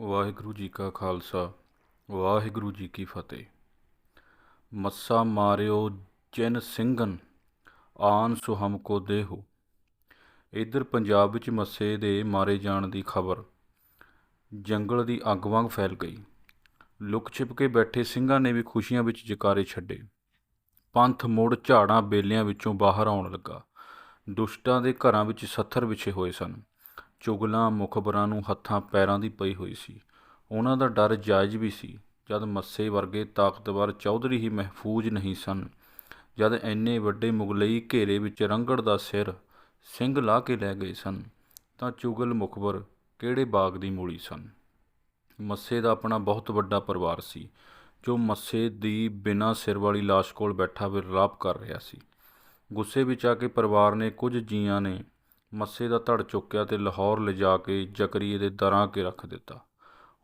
ਵਾਹਿਗੁਰੂ ਜੀ ਕਾ ਖਾਲਸਾ, ਵਾਹਿਗੁਰੂ ਜੀ ਕੀ ਫਤਿਹ। ਮੱਸਾ ਮਾਰਿਓ ਜਿਨ ਸਿੰਘਨ, ਆਨ ਸੁ ਹਮਕੋ ਦੇਹੋ। ਇਧਰ ਪੰਜਾਬ ਵਿੱਚ ਮੱਸੇ ਦੇ ਮਾਰੇ ਜਾਣ ਦੀ ਖਬਰ। ਜੰਗਲ ਦੀ ਅੱਗ ਵਾਂਗ ਫੈਲ ਗਈ। ਲੁਕ ਛਿਪ ਕੇ ਬੈਠੇ ਸਿੰਘਾਂ ਨੇ ਵੀ ਖੁਸ਼ੀਆਂ ਵਿੱਚ ਜਕਾਰੇ ਛੱਡੇ। ਪੰਥ ਮੁੜ ਝਾੜਾਂ ਬੇਲਿਆਂ ਵਿੱਚੋਂ ਬਾਹਰ ਆਉਣ ਲੱਗਾ। ਦੁਸ਼ਟਾਂ ਦੇ ਘਰਾਂ ਵਿੱਚ ਸੱਥਰ ਵਿਛੇ ਹੋਏ ਸਨ। ਚੁਗਲਾਂ ਮੁਖਬਰਾਂ ਨੂੰ ਹੱਥਾਂ ਪੈਰਾਂ ਦੀ ਪਈ ਹੋਈ ਸੀ। ਉਹਨਾਂ ਦਾ ਡਰ ਜਾਇਜ਼ ਵੀ ਸੀ, ਜਦ ਮੱਸੇ ਵਰਗੇ ਤਾਕਤਵਰ ਚੌਧਰੀ ਹੀ ਮਹਿਫੂਜ਼ ਨਹੀਂ ਸਨ। ਜਦ ਐਨੇ ਵੱਡੇ ਮੁਗਲਈ ਘੇਰੇ ਵਿੱਚ ਰੰਗੜ ਦਾ ਸਿਰ ਸਿੰਘ ਲਾ ਕੇ ਲੈ ਗਏ ਸਨ, ਤਾਂ ਚੁਗਲ ਮੁਖਬਰ ਕਿਹੜੇ ਬਾਗ ਦੀ ਮੂਲੀ ਸਨ? ਮੱਸੇ ਦਾ ਆਪਣਾ ਬਹੁਤ ਵੱਡਾ ਪਰਿਵਾਰ ਸੀ, ਜੋ ਮੱਸੇ ਦੀ ਬਿਨਾਂ ਸਿਰ ਵਾਲੀ ਲਾਸ਼ ਕੋਲ ਬੈਠਾ ਵਿਰਲਾਪ ਕਰ ਰਿਹਾ ਸੀ। ਗੁੱਸੇ ਵਿੱਚ ਆ ਕੇ ਪਰਿਵਾਰ ਨੇ ਕੁਝ ਜੀਆਂ ਨੇ ਮੱਸੇ ਦਾ ਧੜ ਚੁੱਕਿਆ ਤੇ ਲਾਹੌਰ ਲਿਜਾ ਕੇ ਜਕਰੀਏ ਦੇ ਦਰਾਂ ਕੇ ਰੱਖ ਦਿੱਤਾ।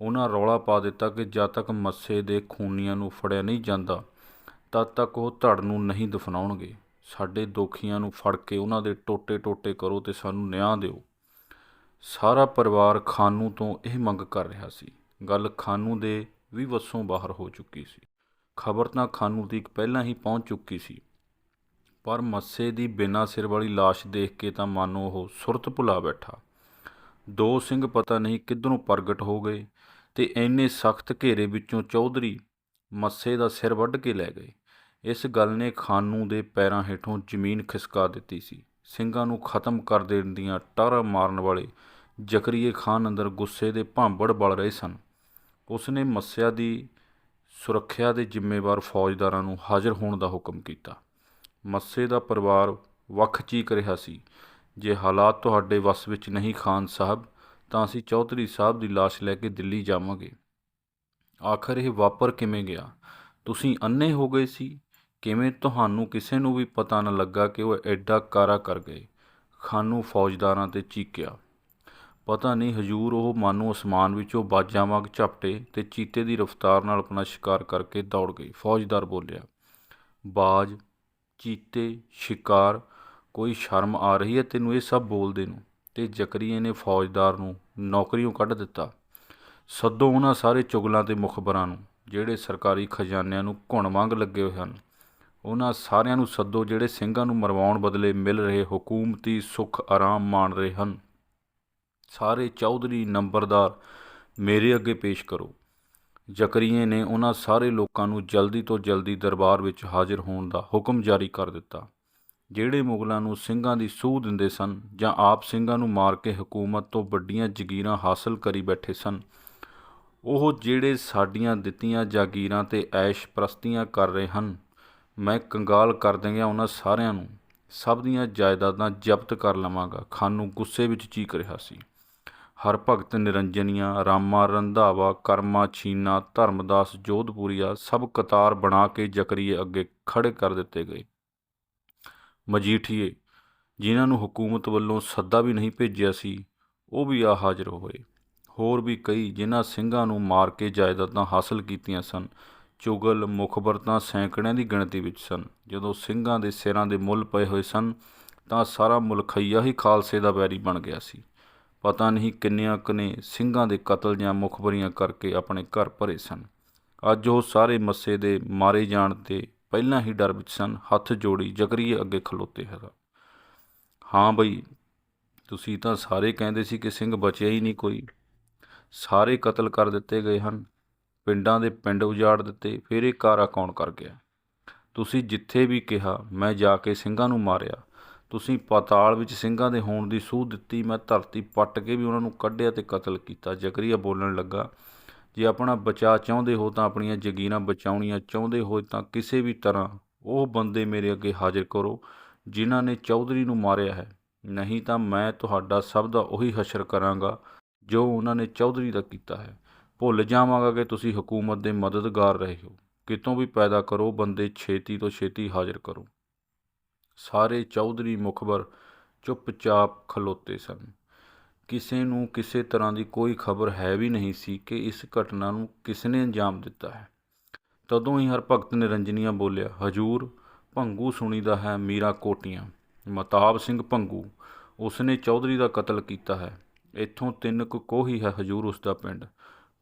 ਉਹਨਾਂ ਰੌਲਾ ਪਾ ਦਿੱਤਾ ਕਿ ਜਦ ਤੱਕ ਮੱਸੇ ਦੇ ਖੂਨੀਆਂ ਨੂੰ ਫੜਿਆ ਨਹੀਂ ਜਾਂਦਾ, ਤਦ ਤੱਕ ਉਹ ਧੜ ਨੂੰ ਨਹੀਂ ਦਫਨਾਉਣਗੇ। ਸਾਡੇ ਦੋਖੀਆਂ ਨੂੰ ਫੜ ਕੇ ਉਹਨਾਂ ਦੇ ਟੋਟੇ ਟੋਟੇ ਕਰੋ ਤੇ ਸਾਨੂੰ ਨਿਆਂ ਦਿਓ। ਸਾਰਾ ਪਰਿਵਾਰ ਖਾਨੂ ਤੋਂ ਇਹ ਮੰਗ ਕਰ ਰਿਹਾ ਸੀ। ਗੱਲ ਖਾਨੂ ਦੇ ਵੀ ਵੱਸੋਂ ਬਾਹਰ ਹੋ ਚੁੱਕੀ ਸੀ। ਖਬਰ ਤਾਂ ਖਾਨੂ ਦੀ ਪਹਿਲਾਂ ਹੀ ਪਹੁੰਚ ਚੁੱਕੀ ਸੀ। ਪਰ ਮੱਸੇ ਦੀ ਬਿਨਾਂ ਸਿਰ ਵਾਲੀ ਲਾਸ਼ ਦੇਖ ਕੇ ਤਾਂ ਮਾਨੋ ਉਹ ਸੁਰਤ ਭੁਲਾ ਬੈਠਾ। ਦੋ ਸਿੰਘ ਪਤਾ ਨਹੀਂ ਕਿੱਧਰੋਂ ਪ੍ਰਗਟ ਹੋ ਗਏ ਤੇ ਐਨੇ ਸਖਤ ਘੇਰੇ ਵਿੱਚੋਂ ਚੌਧਰੀ ਮੱਸੇ ਦਾ ਸਿਰ ਵੱਢ ਕੇ ਲੈ ਗਏ। ਇਸ ਗੱਲ ਨੇ ਖਾਨੂ ਦੇ ਪੈਰਾਂ ਹੇਠੋਂ ਜ਼ਮੀਨ ਖਿਸਕਾ ਦਿੱਤੀ ਸੀ। ਸਿੰਘਾਂ ਨੂੰ ਖਤਮ ਕਰ ਦੇਣ ਦੀਆਂ ਟਾਰਾਂ ਮਾਰਨ ਵਾਲੇ ਜ਼ਕਰੀਏ ਖਾਨ ਅੰਦਰ ਗੁੱਸੇ ਦੇ ਭਾਂਬੜ ਬਲ ਰਹੇ ਸਨ। ਉਸ ਨੇ ਮੱਸਿਆ ਦੀ ਸੁਰੱਖਿਆ ਦੇ ਜ਼ਿੰਮੇਵਾਰ ਫੌਜਦਾਰਾਂ ਨੂੰ ਹਾਜ਼ਰ ਹੋਣ ਦਾ ਹੁਕਮ ਕੀਤਾ। ਮੱਸੇ ਦਾ ਪਰਿਵਾਰ ਵੱਖ ਚੀਕ ਰਿਹਾ ਸੀ। ਜੇ ਹਾਲਾਤ ਤੁਹਾਡੇ ਵੱਸ ਵਿੱਚ ਨਹੀਂ ਖਾਨ ਸਾਹਿਬ, ਤਾਂ ਅਸੀਂ ਚੌਧਰੀ ਸਾਹਿਬ ਦੀ ਲਾਸ਼ ਲੈ ਕੇ ਦਿੱਲੀ ਜਾਵਾਂਗੇ। ਆਖਰ ਇਹ ਵਾਪਰ ਕਿਵੇਂ ਗਿਆ? ਤੁਸੀਂ ਅੰਨੇ ਹੋ ਗਏ ਸੀ। ਕਿਵੇਂ ਤੁਹਾਨੂੰ ਕਿਸੇ ਨੂੰ ਵੀ ਪਤਾ ਨਾ ਲੱਗਾ ਕਿ ਉਹ ਐਡਾ ਕਾਰਾ ਕਰ ਗਏ? ਖਾਨੂ ਫੌਜਦਾਰਾਂ ਤੇ ਚੀਕਿਆ। ਪਤਾ ਨਹੀਂ ਹਜੂਰ ਉਹ ਮਾਨੂ ਅਸਮਾਨ ਵਿੱਚੋਂ ਬਾਜਾਂ ਵਾਂਗ ਝਪਟੇ ਤੇ ਚੀਤੇ ਦੀ ਰਫ਼ਤਾਰ ਨਾਲ ਆਪਣਾ ਸ਼ਿਕਾਰ ਕਰਕੇ ਦੌੜ ਗਈ ਫੌਜਦਾਰ ਬੋਲਿਆ, ਬਾਜ ਚੀਤੇ, ਸ਼ਿਕਾਰ, ਕੋਈ ਸ਼ਰਮ ਆ ਰਹੀ ਹੈ ਤੈਨੂੰ ਇਹ ਸਭ ਬੋਲਦੇ ਨੂੰ? ਤੇ ਜ਼ਕਰੀਏ ਨੇ ਫੌਜਦਾਰ ਨੂੰ ਨੌਕਰੀਓਂ ਕੱਢ ਦਿੱਤਾ। ਸੱਦੋ ਉਹਨਾਂ ਸਾਰੇ ਚੁਗਲਾਂ ਤੇ ਮੁਖਬਰਾਂ ਨੂੰ, ਜਿਹੜੇ ਸਰਕਾਰੀ ਖਜ਼ਾਨਿਆਂ ਨੂੰ ਘੁਣ ਵਾਂਗ ਲੱਗੇ ਹੋਏ ਹਨ। ਉਹਨਾਂ ਸਾਰਿਆਂ ਨੂੰ ਸੱਦੋ ਜਿਹੜੇ ਸਿੰਘਾਂ ਨੂੰ ਮਰਵਾਉਣ ਬਦਲੇ ਮਿਲ ਰਹੇ ਹਕੂਮਤੀ ਸੁੱਖ ਆਰਾਮ ਮਾਣ ਰਹੇ ਹਨ। ਸਾਰੇ ਚੌਧਰੀ ਨੰਬਰਦਾਰ ਮੇਰੇ ਅੱਗੇ ਪੇਸ਼ ਕਰੋ। ਜ਼ਕਰੀਏ ਨੇ ਉਹਨਾਂ ਸਾਰੇ ਲੋਕਾਂ ਨੂੰ ਜਲਦੀ ਤੋਂ ਜਲਦੀ ਦਰਬਾਰ ਵਿੱਚ ਹਾਜ਼ਰ ਹੋਣ ਦਾ ਹੁਕਮ ਜਾਰੀ ਕਰ ਦਿੱਤਾ। ਜਿਹੜੇ ਮੁਗਲਾਂ ਨੂੰ ਸਿੰਘਾਂ ਦੀ ਸੂਹ ਦਿੰਦੇ ਸਨ ਜਾਂ ਆਪ ਸਿੰਘਾਂ ਨੂੰ ਮਾਰ ਕੇ ਹਕੂਮਤ ਤੋਂ ਵੱਡੀਆਂ ਜ਼ਗੀਰਾਂ ਹਾਸਲ ਕਰੀ ਬੈਠੇ ਸਨ, ਉਹ ਜਿਹੜੇ ਸਾਡੀਆਂ ਦਿੱਤੀਆਂ ਜਾਗੀਰਾਂ ਤੇ ਐਸ਼ ਪ੍ਰਸਤੀਆਂ ਕਰ ਰਹੇ ਹਨ, ਮੈਂ ਕੰਗਾਲ ਕਰ ਦਿਆਂਗਾ ਉਹਨਾਂ ਸਾਰਿਆਂ ਨੂੰ। ਸਭ ਦੀਆਂ ਜਾਇਦਾਦਾਂ ਜ਼ਬਤ ਕਰ ਲਵਾਂਗਾ। ਖਾਨੂ ਗੁੱਸੇ ਵਿੱਚ ਚੀਕ ਰਿਹਾ ਸੀ। ਹਰ ਭਗਤ ਨਿਰੰਜਨੀਆਂ, ਰਾਮਾ, ਰੰਧਾਵਾ, ਕਰਮਾ, ਛੀਨਾ, ਧਰਮਦਾਸ, ਜੋਧਪੁਰੀਆ ਸਭ ਕਤਾਰ ਬਣਾ ਕੇ ਜਕਰੀਏ ਅੱਗੇ ਖੜੇ ਕਰ ਦਿੱਤੇ ਗਏ। ਮਜੀਠੀਏ, ਜਿਨ੍ਹਾਂ ਨੂੰ ਹਕੂਮਤ ਵੱਲੋਂ ਸੱਦਾ ਵੀ ਨਹੀਂ ਭੇਜਿਆ ਸੀ, ਉਹ ਵੀ ਆ ਹਾਜ਼ਰ ਹੋਏ। ਹੋਰ ਵੀ ਕਈ ਜਿਨ੍ਹਾਂ ਸਿੰਘਾਂ ਨੂੰ ਮਾਰ ਕੇ ਜਾਇਦਾਦਾਂ ਹਾਸਲ ਕੀਤੀਆਂ ਸਨ, ਚੁਗਲ ਮੁਖਬਰ ਤਾਂ ਸੈਂਕੜਿਆਂ ਦੀ ਗਿਣਤੀ ਵਿੱਚ ਸਨ। ਜਦੋਂ ਸਿੰਘਾਂ ਦੇ ਸਿਰਾਂ ਦੇ ਮੁੱਲ ਪਏ ਹੋਏ ਸਨ, ਤਾਂ ਸਾਰਾ ਮੁਲਖਈਆ ਹੀ ਖਾਲਸੇ ਦਾ ਵੈਰੀ ਬਣ ਗਿਆ ਸੀ। ਪਤਾ ਨਹੀਂ ਕਿੰਨਿਆਂ ਕਨੇ ਸਿੰਘਾਂ ਦੇ ਕਤਲ ਜਾਂ ਮੁਖਬਰੀਆਂ ਕਰਕੇ ਆਪਣੇ ਘਰ ਭਰੇ ਸਨ। ਅੱਜ ਉਹ ਸਾਰੇ ਮੱਸੇ ਦੇ ਮਾਰੇ ਜਾਣ ਤੇ ਪਹਿਲਾਂ ਹੀ ਡਰ ਵਿੱਚ ਸਨ, ਹੱਥ ਜੋੜੀ ਜਕਰੀਏ ਅੱਗੇ ਖਲੋਤੇ ਹੈਗਾ ਹਾਂ ਬਈ, ਤੁਸੀਂ ਤਾਂ ਸਾਰੇ ਕਹਿੰਦੇ ਸੀ ਕਿ ਸਿੰਘ ਬਚਿਆ ਹੀ ਨਹੀਂ ਕੋਈ। ਸਾਰੇ ਕਤਲ ਕਰ ਦਿੱਤੇ ਗਏ ਹਨ। ਪਿੰਡਾਂ ਦੇ ਪਿੰਡ ਉਜਾੜ ਦਿੱਤੇ, ਫਿਰ ਇਹ ਕਾਰਾ ਕੌਣ ਕਰ ਗਿਆ? ਤੁਸੀਂ ਜਿੱਥੇ ਵੀ ਕਿਹਾ, ਮੈਂ ਜਾ ਕੇ ਸਿੰਘਾਂ ਨੂੰ ਮਾਰਿਆ। ਤੁਸੀਂ ਪਾਤਾਲ ਵਿੱਚ ਸਿੰਘਾਂ ਦੇ ਹੋਣ ਦੀ ਸੂਹ ਦਿੱਤੀ, ਮੈਂ ਧਰਤੀ ਪੱਟ ਕੇ ਵੀ ਉਹਨਾਂ ਨੂੰ ਕੱਢਿਆ ਤੇ ਕਤਲ ਕੀਤਾ। ਜ਼ਕਰੀਆ ਬੋਲਣ ਲੱਗਾ, ਜੇ ਆਪਣਾ ਬਚਾ ਚਾਹੁੰਦੇ ਹੋ ਤਾਂ ਆਪਣੀਆਂ ਜਗੀਰਾਂ ਬਚਾਉਣੀਆਂ ਚਾਹੁੰਦੇ ਹੋ ਤਾਂ ਕਿਸੇ ਵੀ ਤਰ੍ਹਾਂ ਉਹ ਬੰਦੇ ਮੇਰੇ ਅੱਗੇ ਹਾਜ਼ਰ ਕਰੋ, ਜਿਨ੍ਹਾਂ ਨੇ ਚੌਧਰੀ ਨੂੰ ਮਾਰਿਆ ਹੈ। ਨਹੀਂ ਤਾਂ ਮੈਂ ਤੁਹਾਡਾ ਸਭ ਦਾ ਉਹੀ ਹਸ਼ਰ ਕਰਾਂਗਾ, ਜੋ ਉਹਨਾਂ ਨੇ ਚੌਧਰੀ ਦਾ ਕੀਤਾ ਹੈ। ਭੁੱਲ ਜਾਵਾਂਗਾ ਕਿ ਤੁਸੀਂ ਹਕੂਮਤ ਦੇ ਮਦਦਗਾਰ ਰਹੇ ਹੋ। ਕਿਤੋਂ ਵੀ ਪੈਦਾ ਕਰੋ, ਬੰਦੇ ਛੇਤੀ ਤੋਂ ਛੇਤੀ ਹਾਜ਼ਰ ਕਰੋ। ਸਾਰੇ ਚੌਧਰੀ ਮੁਖਬਰ ਚੁੱਪਚਾਪ ਖਲੋਤੇ ਸਨ। ਕਿਸੇ ਨੂੰ ਕਿਸੇ ਤਰ੍ਹਾਂ ਦੀ ਕੋਈ ਖਬਰ ਹੈ ਵੀ ਨਹੀਂ ਸੀ ਕਿ ਇਸ ਘਟਨਾ ਨੂੰ ਕਿਸ ਨੇ ਅੰਜਾਮ ਦਿੱਤਾ ਹੈ। ਤਦੋਂ ਹੀ ਹਰਭਗਤ ਨਿਰੰਜਨੀਆ ਬੋਲਿਆ, ਹਜੂਰ, ਭੰਗੂ ਸੁਣੀਦਾ ਹੈ ਮੀਰਾ ਕੋਟੀਆਂ। ਮਤਾਬ ਸਿੰਘ ਭੰਗੂ, ਉਸਨੇ ਚੌਧਰੀ ਦਾ ਕਤਲ ਕੀਤਾ ਹੈ। ਇੱਥੋਂ ਤਿੰਨ ਕੁ ਕੋਹੀ ਹੈ ਹਜੂਰ ਉਸ ਦਾ ਪਿੰਡ।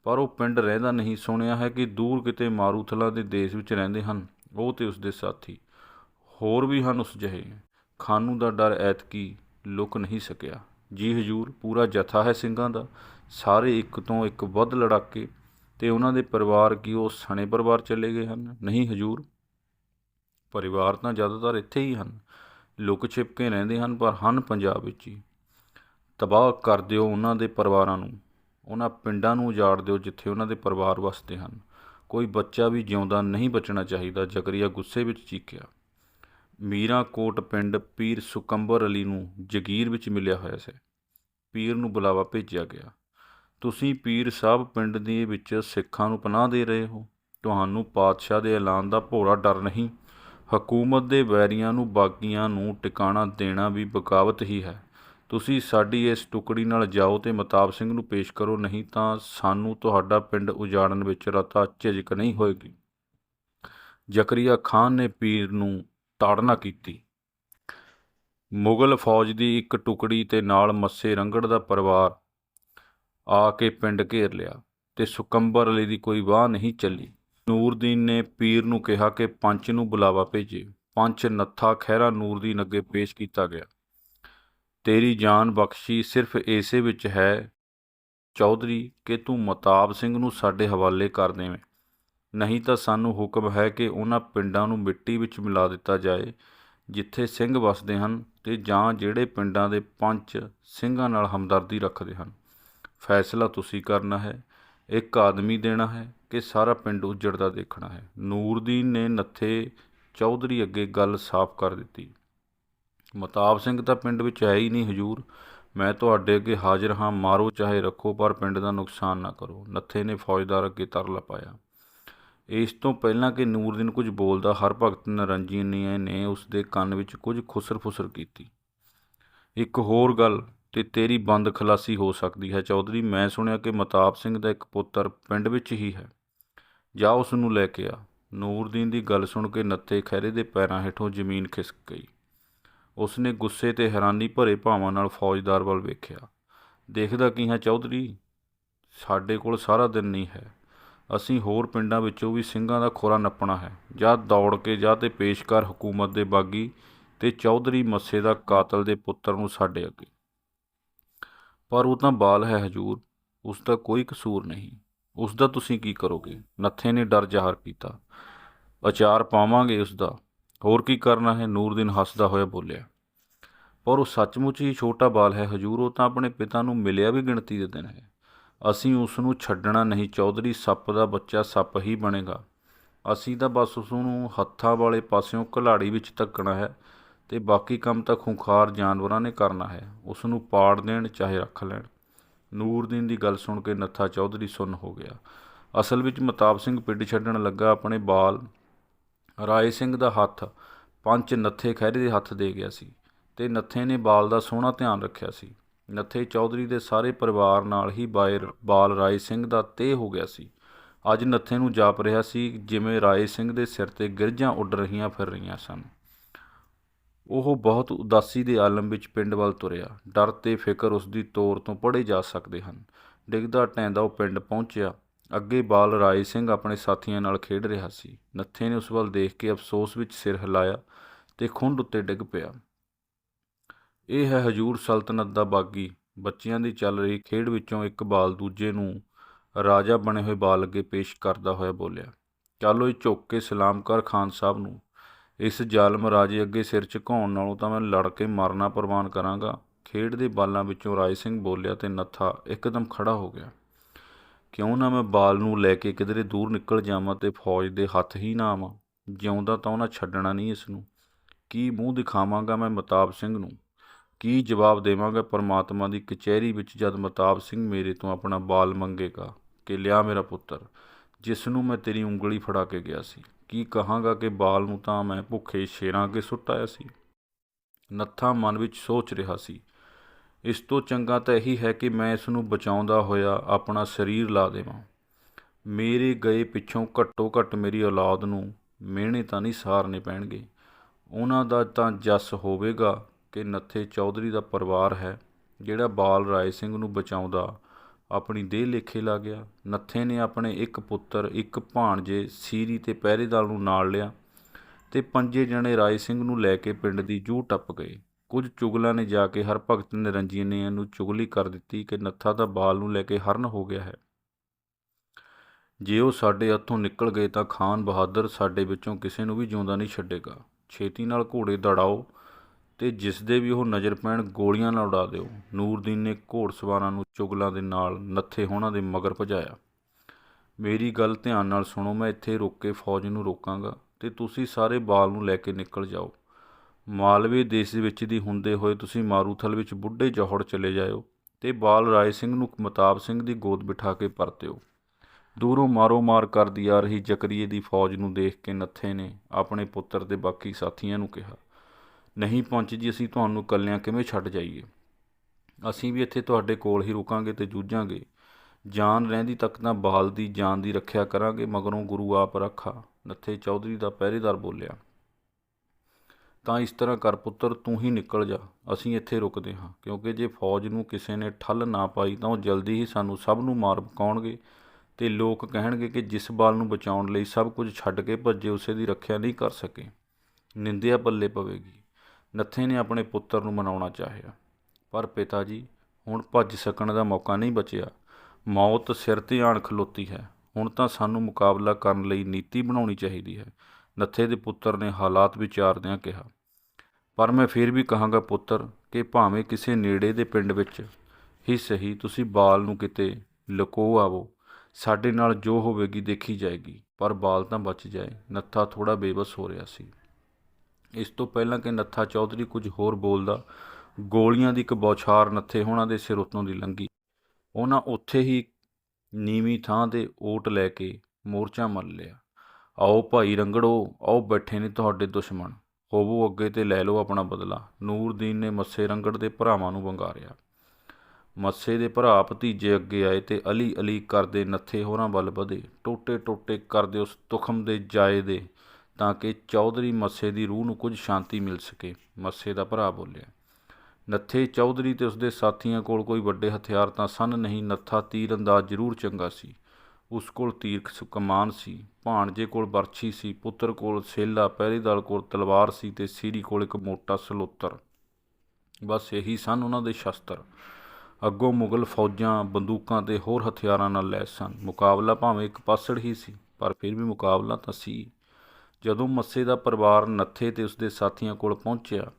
ਪਰ ਉਹ ਪਿੰਡ ਰਹਿੰਦਾ ਨਹੀਂ, ਸੁਣਿਆ ਹੈ ਕਿ ਦੂਰ ਕਿਤੇ ਮਾਰੂਥਲਾ ਦੇ ਦੇਸ਼ ਵਿੱਚ ਰਹਿੰਦੇ ਹਨ। ਉਹ ਤੇ ਉਸਦੇ ਸਾਥੀ। ਹੋਰ ਵੀ ਹਨ ਉਸ ਜਿਹੇ। ਖਾਨੂੰ ਦਾ ਡਰ ਐਤਕੀ ਲੁਕ ਨਹੀਂ ਸਕਿਆ। ਜੀ ਹਜੂਰ, ਪੂਰਾ ਜਥਾ ਹੈ ਸਿੰਘਾਂ ਦਾ। ਸਾਰੇ ਇੱਕ ਤੋਂ ਇੱਕ ਵੱਧ ਲੜਾਕੇ ਤੇ ਉਹਨਾਂ ਦੇ ਪਰਿਵਾਰ ਕੀ ਉਹ ਸਣੇ ਪਰਿਵਾਰ ਚਲੇ ਗਏ ਹਨ? ਨਹੀਂ ਹਜੂਰ। ਪਰਿਵਾਰ ਤਾਂ ਜ਼ਿਆਦਾਤਰ ਇੱਥੇ ਹੀ ਹਨ। ਲੁਕ ਛਿਪ ਕੇ ਰਹਿੰਦੇ ਹਨ, ਪਰ ਹਨ ਪੰਜਾਬ ਵਿੱਚ ਹੀ। ਤਬਾਹ ਕਰ ਦਿਓ ਉਹਨਾਂ ਦੇ ਪਰਿਵਾਰਾਂ ਨੂੰ। ਉਹਨਾਂ ਪਿੰਡਾਂ ਨੂੰ ਉਜਾੜ ਦਿਓ ਜਿੱਥੇ ਉਹਨਾਂ ਦੇ ਪਰਿਵਾਰ ਵਸਦੇ ਹਨ। ਕੋਈ ਬੱਚਾ ਵੀ ਜਿਉਂਦਾ ਨਹੀਂ ਬਚਣਾ ਚਾਹੀਦਾ, ਜ਼ਕਰੀਆ ਗੁੱਸੇ ਵਿੱਚ ਚੀਕਿਆ ਮੀਰਾ ਕੋਟ ਪਿੰਡ ਪੀਰ ਸੁਕੰਬਰ ਅਲੀ ਨੂੰ ਜਗੀਰ ਵਿੱਚ ਮਿਲਿਆ ਹੋਇਆ ਸੀ। ਪੀਰ ਨੂੰ ਬੁਲਾਵਾ ਭੇਜਿਆ ਗਿਆ। ਤੁਸੀਂ ਪੀਰ ਸਾਹਿਬ ਪਿੰਡ ਦੇ ਵਿੱਚ ਸਿੱਖਾਂ ਨੂੰ ਪਨਾਹ ਦੇ ਰਹੇ ਹੋ। ਤੁਹਾਨੂੰ ਪਾਤਸ਼ਾਹ ਦੇ ਐਲਾਨ ਦਾ ਭੋਰਾ ਡਰ ਨਹੀਂ। ਹਕੂਮਤ ਦੇ ਵੈਰੀਆਂ ਨੂੰ ਬਾਗੀਆਂ ਨੂੰ ਟਿਕਾਣਾ ਦੇਣਾ ਵੀ ਬਗਾਵਤ ਹੀ ਹੈ। ਤੁਸੀਂ ਸਾਡੀ ਇਸ ਟੁਕੜੀ ਨਾਲ ਜਾਓ ਤੇ ਮਤਾਬ ਸਿੰਘ ਨੂੰ ਪੇਸ਼ ਕਰੋ, ਨਹੀਂ ਤਾਂ ਸਾਨੂੰ ਤੁਹਾਡਾ ਪਿੰਡ ਉਜਾੜਨ ਵਿੱਚ ਰਤਾ ਝਿਜਕ ਨਹੀਂ ਹੋਏਗੀ। ਜ਼ਕਰੀਆ ਖਾਨ ਨੇ ਪੀਰ ਨੂੰ ਤਾੜਨਾ ਕੀਤੀ। ਮੁਗਲ ਫੌਜ ਦੀ ਇੱਕ ਟੁਕੜੀ ਤੇ ਨਾਲ ਮੱਸੇ ਰੰਗੜ ਦਾ ਪਰਿਵਾਰ ਆ ਕੇ ਪਿੰਡ ਘੇਰ ਲਿਆ ਤੇ ਸੁਕੰਬਰ ਅਲੀ ਦੀ ਕੋਈ ਵਾਹ ਨਹੀਂ ਚੱਲੀ। ਨੂਰਦੀਨ ਨੇ ਪੀਰ ਨੂੰ ਕਿਹਾ ਕਿ ਪੰਚ ਨੂੰ ਬੁਲਾਵਾ ਭੇਜੇ। ਪੰਚ ਨੱਥਾ ਖਹਿਰਾ ਨੂਰਦੀਨ ਅੱਗੇ ਪੇਸ਼ ਕੀਤਾ ਗਿਆ। ਤੇਰੀ ਜਾਨ ਬਖਸ਼ੀ ਸਿਰਫ ਏਸੇ ਵਿੱਚ ਹੈ, ਚੌਧਰੀ, ਕਿ ਤੂੰ ਮਤਾਬ ਸਿੰਘ ਨੂੰ ਸਾਡੇ ਹਵਾਲੇ ਕਰ ਦੇਵੇਂ। ਨਹੀਂ ਤਾਂ ਸਾਨੂੰ ਹੁਕਮ ਹੈ ਕਿ ਉਹਨਾਂ ਪਿੰਡਾਂ ਨੂੰ ਮਿੱਟੀ ਵਿੱਚ ਮਿਲਾ ਦਿੱਤਾ ਜਾਏ, ਜਿੱਥੇ ਸਿੰਘ ਵਸਦੇ ਹਨ ਤੇ ਜਾਂ ਜਿਹੜੇ ਪਿੰਡਾਂ ਦੇ ਪੰਚ ਸਿੰਘਾਂ ਨਾਲ ਹਮਦਰਦੀ ਰੱਖਦੇ ਹਨ। ਫੈਸਲਾ ਤੁਸੀਂ ਕਰਨਾ ਹੈ। ਇੱਕ ਆਦਮੀ ਦੇਣਾ ਹੈ ਕਿ ਸਾਰਾ ਪਿੰਡ ਉਜੜਦਾ ਦੇਖਣਾ ਹੈ। ਨੂਰਦੀਨ ਨੇ ਨੱਥੇ ਚੌਧਰੀ ਅੱਗੇ ਗੱਲ ਸਾਫ਼ ਕਰ ਦਿੱਤੀ। ਮਤਾਬ ਸਿੰਘ ਤਾਂ ਪਿੰਡ ਵਿੱਚ ਹੈ ਹੀ ਨਹੀਂ ਹਜੂਰ। ਮੈਂ ਤੁਹਾਡੇ ਅੱਗੇ ਹਾਜ਼ਰ ਹਾਂ, ਮਾਰੋ ਚਾਹੇ ਰੱਖੋ, ਪਰ ਪਿੰਡ ਦਾ ਨੁਕਸਾਨ ਨਾ ਕਰੋ। ਨੱਥੇ ਨੇ ਫੌਜਦਾਰ ਅੱਗੇ ਤਰਲਾ ਪਾਇਆ ਇਸ ਤੋਂ ਪਹਿਲਾਂ ਕਿ ਨੂਰਦੀਨ ਕੁਝ ਬੋਲਦਾ ਹਰਭਗਤ ਨਰੰਜੀਨੀਏ ਨੇ ਉਸ ਦੇ ਕੰਨ ਵਿੱਚ ਕੁਝ ਖੁਸਰ-ਫੁਸਰ ਕੀਤੀ। ਇੱਕ ਹੋਰ ਗੱਲ, ਤੇ ਤੇਰੀ ਬੰਦ ਖਲਾਸੀ ਹੋ ਸਕਦੀ ਹੈ, ਚੌਧਰੀ। ਮੈਂ ਸੁਣਿਆ ਕਿ ਮਤਾਬ ਸਿੰਘ ਦਾ ਇੱਕ ਪੁੱਤਰ ਪਿੰਡ ਵਿੱਚ ਹੀ ਹੈ। ਜਾ ਉਸ ਨੂੰ ਲੈ ਕੇ ਆ। ਨੂਰਦੀਨ ਦੀ ਗੱਲ ਸੁਣ ਕੇ ਨੱਥੇ ਖਹਿਰੇ ਦੇ ਪੈਰਾਂ ਹੇਠੋਂ ਜ਼ਮੀਨ ਖਿਸਕ ਗਈ। ਉਸਨੇ ਗੁੱਸੇ ਤੇ ਹੈਰਾਨੀ ਭਰੇ ਭਾਵਾਂ ਨਾਲ ਫੌਜਦਾਰ ਵੱਲ ਵੇਖਿਆ। ਦੇਖਦਾ ਕੀ ਹੈ ਚੌਧਰੀ? ਸਾਡੇ ਕੋਲ ਸਾਰਾ ਦਿਨ ਨਹੀਂ ਹੈ। ਅਸੀਂ ਹੋਰ ਪਿੰਡਾਂ ਵਿੱਚੋਂ ਵੀ ਸਿੰਘਾਂ ਦਾ ਖੋਰਾ ਨੱਪਣਾ ਹੈ। ਜਾਂ ਦੌੜ ਕੇ ਜਾਂ ਤੇ ਪੇਸ਼ ਕਰ ਹਕੂਮਤ ਦੇ ਬਾਗੀ ਤੇ ਚੌਧਰੀ ਮੱਸੇ ਦਾ ਕਾਤਲ ਦੇ ਪੁੱਤਰ ਨੂੰ ਸਾਡੇ ਅੱਗੇ। ਪਰ ਉਹ ਤਾਂ ਬਾਲ ਹੈ ਹਜੂਰ, ਉਸ ਦਾ ਕੋਈ ਕਸੂਰ ਨਹੀਂ। ਉਸ ਦਾ ਤੁਸੀਂ ਕੀ ਕਰੋਗੇ? ਨੱਥੇ ਨੇ ਡਰ ਜ਼ਾਹਰ ਕੀਤਾ। ਅਚਾਰ ਪਾਵਾਂਗੇ ਉਸ ਦਾ। ਹੋਰ ਕੀ ਕਰਨਾ ਹੈ? ਨੂਰਦੀਨ ਹੱਸਦਾ ਹੋਇਆ ਬੋਲਿਆ। ਪਰ ਉਹ ਸੱਚਮੁੱਚ ਹੀ ਛੋਟਾ ਬਾਲ ਹੈ ਹਜੂਰ, ਉਹ ਤਾਂ ਆਪਣੇ ਪਿਤਾ ਨੂੰ ਮਿਲਿਆ ਵੀ ਗਿਣਤੀ ਦੇ ਦਿਨ ਹੈ। ਅਸੀਂ ਉਸ ਨੂੰ ਛੱਡਣਾ ਨਹੀਂ, ਚੌਧਰੀ ਸੱਪ ਦਾ ਬੱਚਾ ਸੱਪ ਹੀ ਬਣੇਗਾ। ਅਸੀਂ ਤਾਂ ਬਸ ਉਸ ਨੂੰ ਹੱਥਾਂ ਵਾਲੇ ਪਾਸਿਓਂ ਘਲਾੜੀ ਵਿੱਚ ਧੱਕਣਾ ਹੈ ਤੇ ਬਾਕੀ ਕੰਮ ਤਾਂ ਖੁੰਖਾਰ ਜਾਨਵਰਾਂ ਨੇ ਕਰਨਾ ਹੈ। ਉਸ ਨੂੰ ਪਾੜ ਦੇਣ ਚਾਹੇ ਰੱਖ ਲੈਣ। ਨੂਰਦੀਨ ਦੀ ਗੱਲ ਸੁਣ ਕੇ ਨੱਥਾ ਚੌਧਰੀ ਸੁੰਨ ਹੋ ਗਿਆ। ਅਸਲ ਵਿੱਚ ਮਤਾਬ ਸਿੰਘ ਪਿੰਡ ਛੱਡਣ ਲੱਗਾ ਆਪਣੇ ਬਾਲ। ਰਾਏ ਸਿੰਘ ਦਾ ਹੱਥ ਪੰਜ ਨੱਥੇ ਖਹਿਰੇ ਦੇ ਹੱਥ ਦੇ ਗਿਆ ਸੀ ਤੇ ਨੱਥੇ ਨੇ ਬਾਲ ਦਾ ਸੋਹਣਾ ਧਿਆਨ ਰੱਖਿਆ ਸੀ। ਨੱਥੇ ਚੌਧਰੀ ਦੇ ਸਾਰੇ ਪਰਿਵਾਰ ਨਾਲ ਹੀ ਬਾਇਰ ਬਾਲ ਰਾਏ ਸਿੰਘ ਦਾ ਤੇਹ ਹੋ ਗਿਆ ਸੀ। ਅੱਜ ਨੱਥੇ ਨੂੰ ਜਾਪ ਰਿਹਾ ਸੀ, ਜਿਵੇਂ ਰਾਏ ਸਿੰਘ ਦੇ ਸਿਰ ਤੇ ਗਿਰਜਾਂ ਉੱਡ ਰਹੀਆਂ ਫਿਰ ਰਹੀਆਂ ਸਨ। ਉਹ ਬਹੁਤ ਉਦਾਸੀ ਦੇ ਆਲਮ ਵਿੱਚ ਪਿੰਡ ਵੱਲ ਤੁਰਿਆ। ਡਰ ਤੇ ਫਿਕਰ ਉਸ ਦੀ ਤੋਰ ਤੋਂ ਪੜੇ ਜਾ ਸਕਦੇ ਹਨ। ਡਿੱਗਦਾ ਟੈਂਦਾ ਉਹ ਪਿੰਡ ਪਹੁੰਚਿਆ। ਅੱਗੇ ਬਾਲ ਰਾਏ ਸਿੰਘ ਆਪਣੇ ਸਾਥੀਆਂ ਨਾਲ ਖੇਡ ਰਿਹਾ ਸੀ। ਨੱਥੇ ਨੇ ਉਸ ਵੱਲ ਦੇਖ ਕੇ ਅਫਸੋਸ ਵਿੱਚ ਸਿਰ ਹਿਲਾਇਆ ਤੇ ਖੁੰਡ ਉੱਤੇ ਡਿੱਗ ਪਿਆ। ਇਹ ਹੈ ਹਜੂਰ ਸਲਤਨਤ ਦਾ ਬਾਗੀ। ਬੱਚਿਆਂ ਦੀ ਚੱਲ ਰਹੀ ਖੇਡ ਵਿੱਚੋਂ ਇੱਕ ਬਾਲ ਦੂਜੇ ਨੂੰ ਰਾਜਾ ਬਣੇ ਹੋਏ ਬਾਲ ਅੱਗੇ ਪੇਸ਼ ਕਰਦਾ ਹੋਇਆ ਬੋਲਿਆ। ਚੱਲੋ ਹੀ ਝੁੱਕ ਕੇ ਸਲਾਮ ਕਰ ਖਾਨ ਸਾਹਿਬ ਨੂੰ। ਇਸ ਜ਼ਾਲਮ ਰਾਜੇ ਅੱਗੇ ਸਿਰ ਝੁਕਾਉਣ ਨਾਲੋਂ ਤਾਂ ਮੈਂ ਲੜ ਕੇ ਮਰਨਾ ਪ੍ਰਵਾਨ ਕਰਾਂਗਾ ਖੇਡ ਦੇ ਬਾਲਾਂ ਵਿੱਚੋਂ ਰਾਏ ਸਿੰਘ ਬੋਲਿਆ ਤੇ ਨੱਥਾ ਇੱਕਦਮ ਖੜਾ ਹੋ ਗਿਆ। ਕਿਉਂ ਨਾ ਮੈਂ ਬਾਲ ਨੂੰ ਲੈ ਕੇ ਕਿਧਰੇ ਦੂਰ ਨਿਕਲ ਜਾਵਾਂ ਤੇ ਫੌਜ ਦੇ ਹੱਥ ਹੀ ਨਾ ਆਵਾਂ? ਜਿਉਂਦਾ ਤਾਂ ਉਹਨਾਂ ਛੱਡਣਾ ਨਹੀਂ ਇਸ ਨੂੰ। ਕੀ ਮੂੰਹ ਦਿਖਾਵਾਂਗਾ ਮੈਂ ਮਤਾਬ ਸਿੰਘ ਨੂੰ? ਕੀ ਜਵਾਬ ਦੇਵਾਂਗਾ ਪਰਮਾਤਮਾ ਦੀ ਕਚਹਿਰੀ ਵਿੱਚ ਜਦ ਮਤਾਬ ਸਿੰਘ ਮੇਰੇ ਤੋਂ ਆਪਣਾ ਬਾਲ ਮੰਗੇਗਾ ਕਿ ਲਿਆ ਮੇਰਾ ਪੁੱਤਰ ਜਿਸ ਨੂੰ ਮੈਂ ਤੇਰੀ ਉਂਗਲੀ ਫੜਾ ਕੇ ਗਿਆ ਸੀ। ਕੀ ਕਹਾਂਗਾ ਕਿ ਬਾਲ ਨੂੰ ਤਾਂ ਮੈਂ ਭੁੱਖੇ ਸ਼ੇਰਾਂ ਅੱਗੇ ਸੁੱਟ ਆਇਆ ਸੀ? ਨੱਥਾ ਮਨ ਵਿੱਚ ਸੋਚ ਰਿਹਾ ਸੀ। ਇਸ ਤੋਂ ਚੰਗਾ ਤਾਂ ਇਹੀ ਹੈ ਕਿ ਮੈਂ ਇਸ ਨੂੰ ਬਚਾਉਂਦਾ ਹੋਇਆ ਆਪਣਾ ਸਰੀਰ ਲਾ ਦੇਵਾਂ। ਮੇਰੇ ਗਏ ਪਿੱਛੋਂ ਘੱਟੋ ਘੱਟ ਮੇਰੀ ਔਲਾਦ ਨੂੰ ਮਿਹਣੇ ਤਾਂ ਨਹੀਂ ਸਾਰਨੇ ਪੈਣਗੇ। ਉਹਨਾਂ ਦਾ ਤਾਂ ਜਸ ਹੋਵੇਗਾ ਕਿ ਨੱਥੇ ਚੌਧਰੀ ਦਾ ਪਰਿਵਾਰ ਹੈ, ਜਿਹੜਾ ਬਾਲ ਰਾਏ ਸਿੰਘ ਨੂੰ ਬਚਾਉਂਦਾ ਆਪਣੀ ਦੇਹ ਲੇਖੇ ਲਾ ਗਿਆ। ਨੱਥੇ ਨੇ ਆਪਣੇ ਇੱਕ ਪੁੱਤਰ, ਇੱਕ ਭਾਣਜੇ ਸੀਰੀ ਤੇ ਪਹਿਰੇਦਾਰ ਨੂੰ ਨਾਲ ਲਿਆ ਤੇ ਪੰਜੇ ਜਣੇ ਰਾਏ ਸਿੰਘ ਨੂੰ ਲੈ ਕੇ ਪਿੰਡ ਦੀ ਜੂਹ ਟੱਪ ਗਏ। ਕੁਝ ਚੁਗਲਾਂ ਨੇ ਜਾ ਕੇ ਹਰ ਭਗਤ ਨਿਰੰਜੀਏ ਨੇ ਨੂੰ ਚੁਗਲੀ ਕਰ ਦਿੱਤੀ ਕਿ ਨੱਥਾ ਤਾਂ ਬਾਲ ਨੂੰ ਲੈ ਕੇ ਹਰਨ ਹੋ ਗਿਆ ਹੈ। ਜੇ ਉਹ ਸਾਡੇ ਹੱਥੋਂ ਨਿਕਲ ਗਏ ਤਾਂ ਖਾਨ ਬਹਾਦਰ ਸਾਡੇ ਵਿੱਚੋਂ ਕਿਸੇ ਨੂੰ ਵੀ ਜਿਉਂਦਾ ਨਹੀਂ ਛੱਡੇਗਾ। ਛੇਤੀ ਨਾਲ ਘੋੜੇ ਦੜਾਓ ਤੇ ਜਿਸ ਦੇ ਵੀ ਉਹ ਨਜ਼ਰ ਪੈਣ, ਗੋਲੀਆਂ ਨਾਲ ਉਡਾ ਦਿਓ। ਨੂਰਦੀਨ ਨੇ ਘੋੜਸਵਾਰਾਂ ਨੂੰ ਚੁਗਲਾਂ ਦੇ ਨਾਲ ਨੱਥੇ ਹੋਣਾ ਦੇ ਮਗਰ ਭਜਾਇਆ। ਮੇਰੀ ਗੱਲ ਧਿਆਨ ਨਾਲ ਸੁਣੋ, ਮੈਂ ਇੱਥੇ ਰੁਕ ਕੇ ਫੌਜ ਨੂੰ ਰੋਕਾਂਗਾ ਤੇ ਤੁਸੀਂ ਸਾਰੇ ਬਾਲ ਨੂੰ ਲੈ ਕੇ ਨਿਕਲ ਜਾਓ। ਮਾਲਵੇ ਦੇਸ਼ ਵਿੱਚ ਦੀ ਹੁੰਦੇ ਹੋਏ ਤੁਸੀਂ ਮਾਰੂਥਲ ਵਿੱਚ ਬੁੱਢੇ ਜੋਹੜ ਚਲੇ ਜਾਇਓ ਤੇ ਬਾਲ ਰਾਏ ਸਿੰਘ ਨੂੰ ਮਤਾਬ ਸਿੰਘ ਦੀ ਗੋਦ ਬਿਠਾ ਕੇ ਪਰਤਿਓ। ਦੂਰੋਂ ਮਾਰੋ ਮਾਰ ਕਰਦੀ ਆ ਰਹੀ ਜਕਰੀਏ ਦੀ ਫੌਜ ਨੂੰ ਦੇਖ ਕੇ ਨੱਥੇ ਨੇ ਆਪਣੇ ਪੁੱਤਰ ਤੇ ਬਾਕੀ ਸਾਥੀਆਂ ਨੂੰ ਕਿਹਾ। ਨਹੀਂ ਪਹੁੰਚ ਜੀ, ਅਸੀਂ ਤੁਹਾਨੂੰ ਇਕੱਲਿਆਂ ਕਿਵੇਂ ਛੱਡ ਜਾਈਏ? ਅਸੀਂ ਵੀ ਇੱਥੇ ਤੁਹਾਡੇ ਕੋਲ ਹੀ ਰੁਕਾਂਗੇ ਤੇ ਜੂਝਾਂਗੇ। ਜਾਨ ਰਹਿੰਦੀ ਤੱਕ ਤਾਂ ਬਾਲ ਦੀ ਜਾਨ ਦੀ ਰੱਖਿਆ ਕਰਾਂਗੇ, ਮਗਰੋਂ ਗੁਰੂ ਆਪ ਰੱਖਾ, ਨੱਥੇ ਚੌਧਰੀ ਦਾ ਪਹਿਰੇਦਾਰ ਬੋਲਿਆ। ਤਾਂ ਇਸ ਤਰ੍ਹਾਂ ਕਰ ਪੁੱਤਰ, ਤੂੰ ਹੀ ਨਿਕਲ ਜਾ, ਅਸੀਂ ਇੱਥੇ ਰੁਕਦੇ ਹਾਂ, ਕਿਉਂਕਿ ਜੇ ਫੌਜ ਨੂੰ ਕਿਸੇ ਨੇ ਠੱਲ ਨਾ ਪਾਈ ਤਾਂ ਉਹ ਜਲਦੀ ਹੀ ਸਾਨੂੰ ਸਭ ਨੂੰ ਮਾਰ ਪਕਾਉਣਗੇ ਤੇ ਲੋਕ ਕਹਿਣਗੇ ਕਿ ਜਿਸ ਬਾਲ ਨੂੰ ਬਚਾਉਣ ਲਈ ਸਭ ਕੁਝ ਛੱਡ ਕੇ ਭੱਜੇ, ਉਸੇ ਦੀ ਰੱਖਿਆ ਨਹੀਂ ਕਰ ਸਕੇ। ਨਿੰਦਿਆ ਪੱਲੇ ਪਵੇਗੀ। ਨੱਥੇ ਨੇ ਆਪਣੇ ਪੁੱਤਰ ਨੂੰ ਮਨਾਉਣਾ ਚਾਹਿਆ। ਪਰ ਪਿਤਾ ਜੀ, ਹੁਣ ਭੱਜ ਸਕਣ ਦਾ ਮੌਕਾ ਨਹੀਂ ਬਚਿਆ। ਮੌਤ ਸਿਰ ਤੇ ਆਣ ਖਲੋਤੀ ਹੈ। ਹੁਣ ਤਾਂ ਸਾਨੂੰ ਮੁਕਾਬਲਾ ਕਰਨ ਲਈ ਨੀਤੀ ਬਣਾਉਣੀ ਚਾਹੀਦੀ ਹੈ। ਨੱਥੇ ਦੇ ਪੁੱਤਰ ਨੇ ਹਾਲਾਤ ਵਿਚਾਰਦਿਆਂ ਕਿਹਾ, ਪਰ ਮੈਂ ਫਿਰ ਵੀ ਕਹਾਂਗਾ ਪੁੱਤਰ ਕਿ ਭਾਵੇਂ ਕਿਸੇ ਨੇੜੇ ਦੇ ਪਿੰਡ ਵਿੱਚ ਹੀ ਸਹੀ ਤੁਸੀਂ ਬਾਲ ਨੂੰ ਕਿਤੇ ਲੁਕੋ ਆਵੋ, ਸਾਡੇ ਨਾਲ ਜੋ ਹੋਵੇਗੀ ਦੇਖੀ ਜਾਏਗੀ, ਪਰ ਬਾਲ ਤਾਂ ਬਚ ਜਾਏ। ਨੱਥਾ ਥੋੜਾ ਬੇਬਸ ਹੋ ਰਿਹਾ ਸੀ। ਇਸ ਤੋਂ ਪਹਿਲਾਂ ਕਿ ਨੱਥਾ ਚੌਧਰੀ ਕੁਝ ਹੋਰ ਬੋਲਦਾ, ਗੋਲੀਆਂ ਦੀ ਇੱਕ ਬੌਛਾਰ ਨੱਥੇ ਹੋਣਾ ਦੇ ਸਿਰ ਉੱਤੋਂ ਦੀ ਲੰਗੀ ਉਹਨਾਂ ਉੱਥੇ ਹੀ ਨੀਵੀਂ ਥਾਂ ਤੇ ਓਟ ਲੈ ਕੇ ਮੋਰਚਾ ਮੱਲ ਲਿਆ। ਆਓ ਭਾਈ ਰੰਗੜੋ, ਆਓ ਬੈਠੇ ਨੇ ਤੁਹਾਡੇ ਦੁਸ਼ਮਣ। ਹੋਵੋ ਅੱਗੇ ਤੇ ਲੈ ਲਓ ਆਪਣਾ ਬਦਲਾ। ਨੂਰਦੀਨ ਨੇ ਮੱਸੇ ਰੰਗੜ ਦੇ ਭਰਾਵਾਂ ਨੂੰ ਵੰਗਾਰਿਆ। ਮੱਸੇ ਦੇ ਭਰਾ ਭਤੀਜੇ ਅੱਗੇ ਆਏ ਤੇ ਅਲੀ ਅਲੀ ਕਰਦੇ ਨੱਥੇ ਹੋਰਾਂ ਵੱਲ ਵਧੇ। ਟੋਟੇ ਟੋਟੇ ਕਰਦੇ ਉਸ ਤੁਖਮ ਦੇ ਜਾਏ ਦੇ ਤਾਂ ਕਿ ਚੌਧਰੀ ਮੱਸੇ ਦੀ ਰੂਹ ਨੂੰ ਕੁਝ ਸ਼ਾਂਤੀ ਮਿਲ ਸਕੇ। ਮੱਸੇ ਦਾ ਭਰਾ ਬੋਲਿਆ, ਨੱਥੇ ਚੌਧਰੀ ਤੇ ਉਸਦੇ ਸਾਥੀਆਂ ਕੋਲ ਕੋਈ ਵੱਡੇ ਹਥਿਆਰ ਤਾਂ ਸਨ ਨਹੀਂ, ਨੱਥਾ ਤੀਰ ਅੰਦਾਜ਼ ਜ਼ਰੂਰ ਚੰਗਾ ਸੀ। ਉਸ ਕੋਲ ਤੀਰ ਕਮਾਨ ਸੀ, ਭਾਣਜੇ ਕੋਲ ਬਰਛੀ ਸੀ, ਪੁੱਤਰ ਕੋਲ ਸੇਲਾ, ਪਹਿਰੇਦਾਰ ਕੋਲ ਤਲਵਾਰ ਸੀ ਤੇ ਸੀਰੀ ਕੋਲ ਇੱਕ ਮੋਟਾ ਸਲੋਤਰ। ਬਸ ਇਹੀ ਸਨ ਉਹਨਾਂ ਦੇ ਸ਼ਸਤਰ। ਅੱਗੋਂ ਮੁਗਲ ਫੌਜਾਂ, ਬੰਦੂਕਾਂ ਤੇ ਹੋਰ ਹਥਿਆਰਾਂ ਨਾਲ ਲੈਸ ਸਨ। ਮੁਕਾਬਲਾ ਭਾਵੇਂ ਇੱਕ ਪਾਸੜ ਹੀ ਸੀ, ਪਰ ਫਿਰ ਵੀ ਮੁਕਾਬਲਾ ਤਾਂ ਸੀ। ਜਦੋਂ ਮੱਸੇ ਦਾ ਪਰਿਵਾਰ ਨੱਥੇ ਤੇ ਉਸਦੇ ਸਾਥੀਆਂ ਕੋਲ ਪਹੁੰਚਿਆ,